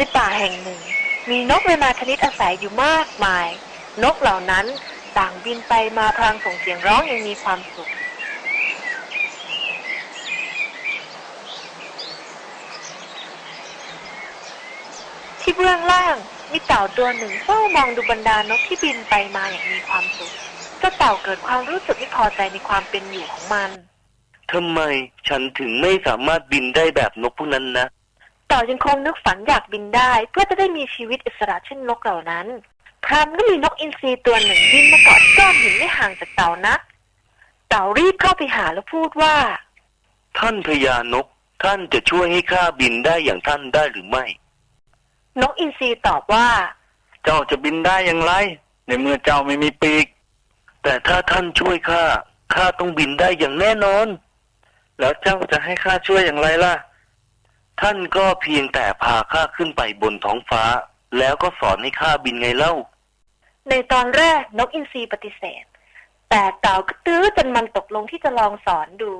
ในป่าแห่งหนึ่ง มีนกนานาชนิดอาศัยอยู่มากมาย นกเหล่านั้นต่างบินไปมาพลางส่งเสียงร้องอย่างมีความสุข ที่เบื้องล่างมีเต่าตัวหนึ่งเฝ้ามองดูบรรดานกที่บินไปมาอย่างมีความสุขเจ้าเต่าเกิดความรู้สึกไม่พอใจในความเป็นอยู่ของมันทำไมฉันถึงไม่สามารถบินได้แบบนกพวกนั้นนะ ต่ายังคงนึกฝันอยากบินได้ เพื่อจะได้มีชีวิตอิสระเช่นนกเหล่านั้นคราวนั้นก็มีนกอินทรีตัวหนึ่งบินมาเกาะที่ก้อนหินไม่ห่างจากเต่านัก เต่ารีบเข้าไปหาแล้วพูดว่า ท่านพญานกท่านจะช่วยให้ข้าบินได้อย่างท่านได้หรือไม่ นกอินทรีตอบว่า เจ้าจะบินได้อย่างไร ในเมื่อเจ้าไม่มีปีก แต่ถ้าท่านช่วยข้าข้าต้องบินได้อย่างแน่นอน แล้วเจ้าจะให้ข้าช่วยอย่างไรล่ะ ท่านก็เพียงแต่พาข้าขึ้นไปบนท้องฟ้า แล้วก็สอนให้ข้าบินไงเล่า ในตอนแรกนกอินทรีปฏิเสธ แต่เต่าก็ตื้อจนมันตกลงที่จะลองสอนดู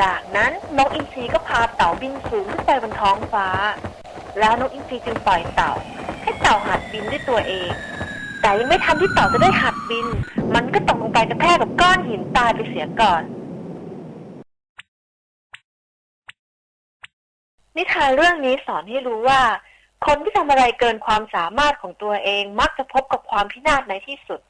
จากนั้นนกอินทรีก็พาเต่าบินสูงขึ้นไปบนท้องฟ้า แล้วนกอินทรีจึงปล่อยเต่า ให้เต่าหัดบินด้วยตัวเอง แต่ยังไม่ทันที่เต่าจะได้หัดบิน มันก็ตกลงไปกระแทกกับก้อนหินตายไปเสียก่อน นิทานเรื่องนี้สอนให้รู้ว่า คนที่ทำอะไรเกินความสามารถของตัวเองมักจะพบกับความพินาศในที่สุด